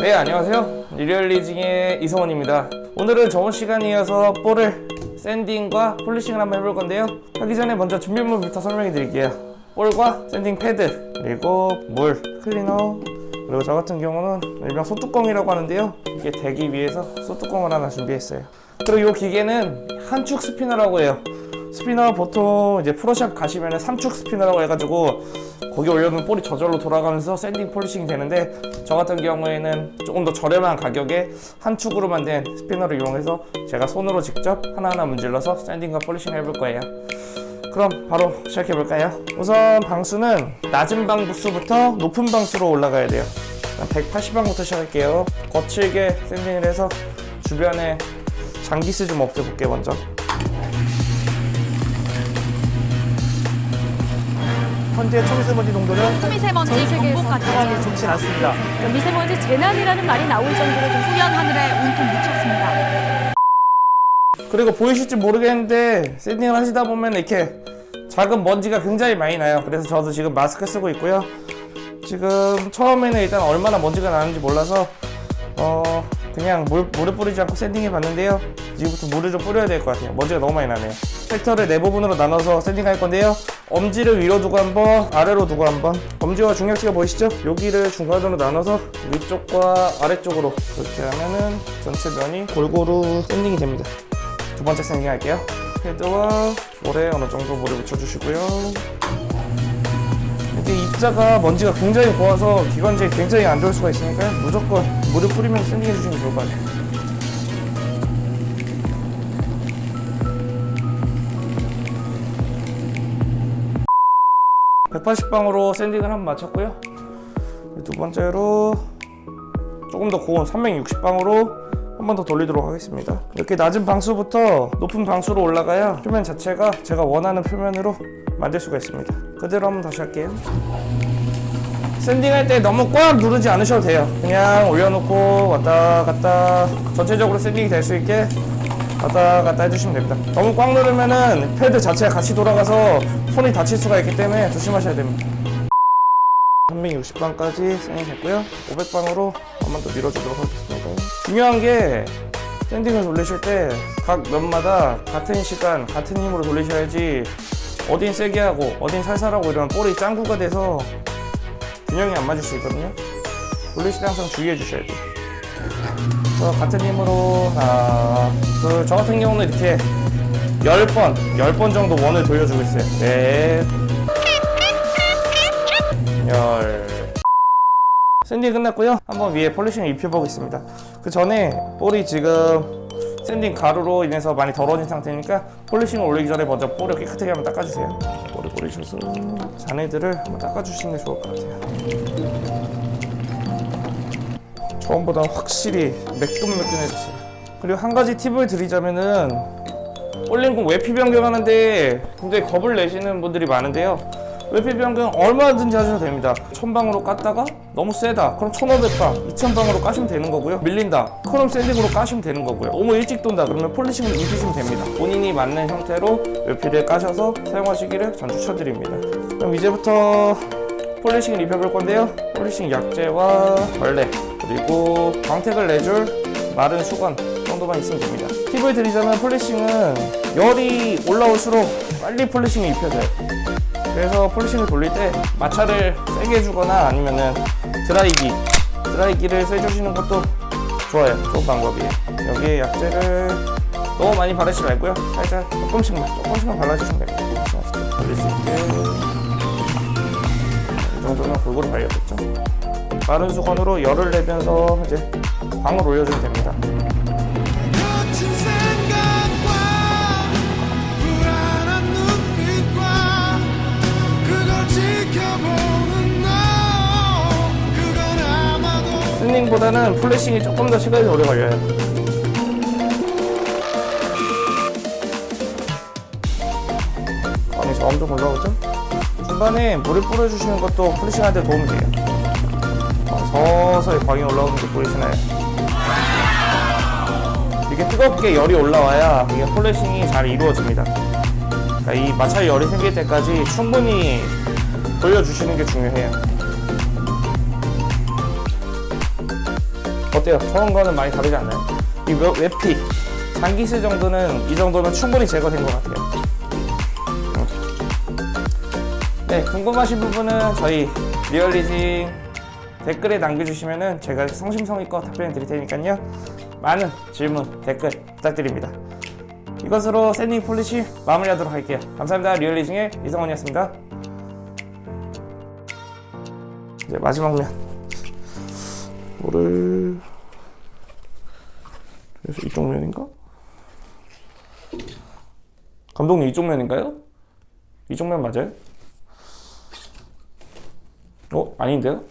네 안녕하세요. 리얼리징의 이성원입니다. 오늘은 저번 시간에 이어서 볼을 샌딩과 폴리싱을 한번 해볼 건데요. 하기 전에 먼저 준비물부터 설명해 드릴게요. 볼과 샌딩 패드 그리고 물 클리너 그리고 저 같은 경우는 일명 소뚜껑이라고 하는데요. 이게 되기 위해서 소뚜껑을 하나 준비했어요. 그리고 이 기계는 한축 스피너라고 해요 스피너 보통 이제 프로샵 가시면은 3축 스피너라고 해가지고 거기 올려놓은 볼이 저절로 돌아가면서 샌딩 폴리싱이 되는데 저 같은 경우에는 조금 더 저렴한 가격에 한 축으로 만든 스피너를 이용해서 제가 손으로 직접 하나하나 문질러서 샌딩과 폴리싱 해볼 거예요. 그럼 바로 시작해 볼까요? 우선 방수는 낮은 방수부터 높은 방수로 올라가야 돼요. 180방부터 시작할게요. 거칠게 샌딩을 해서 주변에 장기스 좀 없애볼게요 먼저 현재 초미세먼지 농도는 전 세계에서 경보 상황이 같은 좋지 않습니다. 미세먼지 재난이라는 말이 나올 정도로 좀 소연 하늘에 온통 묻혔습니다. 그리고 보이실지 모르겠는데 샌딩을 하시다 보면 이렇게 작은 먼지가 굉장히 많이 나요. 그래서 저도 지금 마스크 쓰고 있고요. 지금 처음에는 일단 얼마나 먼지가 나는지 몰라서 어 그냥 물, 물을 뿌리지 않고 샌딩해 봤는데요. 지금부터 물을 좀 뿌려야 될 것 같아요. 먼지가 너무 많이 나네요. 섹터를 네 부분으로 나눠서 샌딩할 건데요. 엄지를 위로 두고 한번 아래로 두고 한번 엄지와 중력지가 보이시죠? 여기를 중간으로 나눠서 위쪽과 아래쪽으로 이렇게 하면은 전체 면이 골고루 샌딩이 됩니다. 두 번째 샌딩 할게요. 헤드와 볼에 어느 정도 물을 묻혀주시고요. 이게 입자가 먼지가 굉장히 고와서 기관지에 굉장히 안 좋을 수가 있으니까 무조건 물을 뿌리면서 샌딩 해 주시는 게 좋을 것 같아요. (180방으로) 샌딩을 한번 마쳤고요 두 번째로 조금 더 고온 (360방으로) 한 번 더 돌리도록 하겠습니다. 이렇게 낮은 방수부터 높은 방수로 올라가야 표면 자체가 제가 원하는 표면으로 만들 수가 있습니다. 그대로 한번 다시 할게요. 샌딩할 때 너무 꽉 누르지 않으셔도 돼요. 그냥 올려놓고 왔다 갔다 전체적으로 샌딩이 될 수 있게 왔다 갔다 해주시면 됩니다. 너무 꽉 누르면은 패드 자체가 같이 돌아가서 손이 다칠 수가 있기 때문에 조심하셔야 됩니다. 360방까지 샌딩 됐고요. 500방으로 한번 더 밀어주도록 하겠습니다. 중요한 게 샌딩을 돌리실 때 각 면마다 같은 시간, 같은 힘으로 돌리셔야지 어딘 세게 하고 어딘 살살하고 이러면 볼이 짱구가 돼서 균형이 안 맞을 수 있거든요. 돌리실 때 항상 주의해 주셔야 돼요. 같은 힘으로 하나, 둘, 저 같은 경우는 이렇게 10번, 10번 정도 원을 돌려주고 있어요. 넷, 열. 샌딩 끝났고요. 한번 위에 폴리싱을 입혀보겠습니다. 그 전에 볼이 지금 샌딩 가루로 인해서 많이 더러워진 상태니까 폴리싱을 올리기 전에 먼저 볼을 깨끗하게 한번 닦아주세요. 볼을 뿌리셔서 잔해들을 한번 닦아주시는 게 좋을 것 같아요. 처음보다 확실히 매끈매끈해졌어요. 그리고 한 가지 팁을 드리자면은 볼링공 외피 변경하는데 굉장히 겁을 내시는 분들이 많은데요. 외피 변경 얼마든지 하셔도 됩니다. 1000방으로 깠다가 너무 세다. 그럼 1500방, 2000방으로 까시면 되는 거고요. 밀린다. 그럼 샌딩으로 까시면 되는 거고요. 너무 일찍 돈다. 그러면 폴리싱을 입히시면 됩니다. 본인이 맞는 형태로 외피를 까셔서 사용하시기를 전 추천드립니다. 그럼 이제부터 폴리싱을 입혀볼 건데요. 폴리싱 약재와 벌레 그리고 광택을 내줄 마른 수건 정도만 있으면 됩니다. 팁을 드리자면 폴리싱은 열이 올라올수록 빨리 폴리싱을 입혀져요. 그래서 폴리싱을 돌릴 때 마찰을 세게 해주거나 아니면은 드라이기 드라이기를 쐬주시는 것도 좋아요. 좋은 방법이에요. 여기에 약재를 너무 많이 바르지 말고요. 살짝 조금씩만 조금씩만 발라주시면 됩니다. 돌릴 수 있게 이 정도면 골고루 발려졌죠. 마른 수건으로 열을 내면서 이제 광을 올려주면 됩니다. 스닝보다는 플래싱이 조금 더 시간이 오래 걸려요. 광이 점점 올라오죠? 중간에 물을 뿌려주시는 것도 플래싱할 때 도움이 돼요. 어, 서서히 광이 올라오는 게 보이시나요? 이게 뜨겁게 열이 올라와야 이게 플래싱이 잘 이루어집니다. 그러니까 이 마찰 열이 생길 때까지 충분히 돌려주시는 게 중요해요. 어때요? 저런 거는 많이 다르지 않나요? 이 웹- 웹피 장기세 정도는 이 정도면 충분히 제거된 것 같아요. 음. 네, 궁금하신 부분은 저희 리얼리징 댓글에 남겨주시면은 제가 성심성의껏 답변 드릴 테니까요. 많은 질문 댓글 부탁드립니다. 이것으로 샌딩 폴리시 마무리하도록 할게요. 감사합니다. 리얼리징의 이성원이었습니다. 이제 마지막 면. 뭐를 그래서 이쪽 면인가? 감독님 이쪽 면인가요? 이쪽 면 맞아요? 어 아닌데요?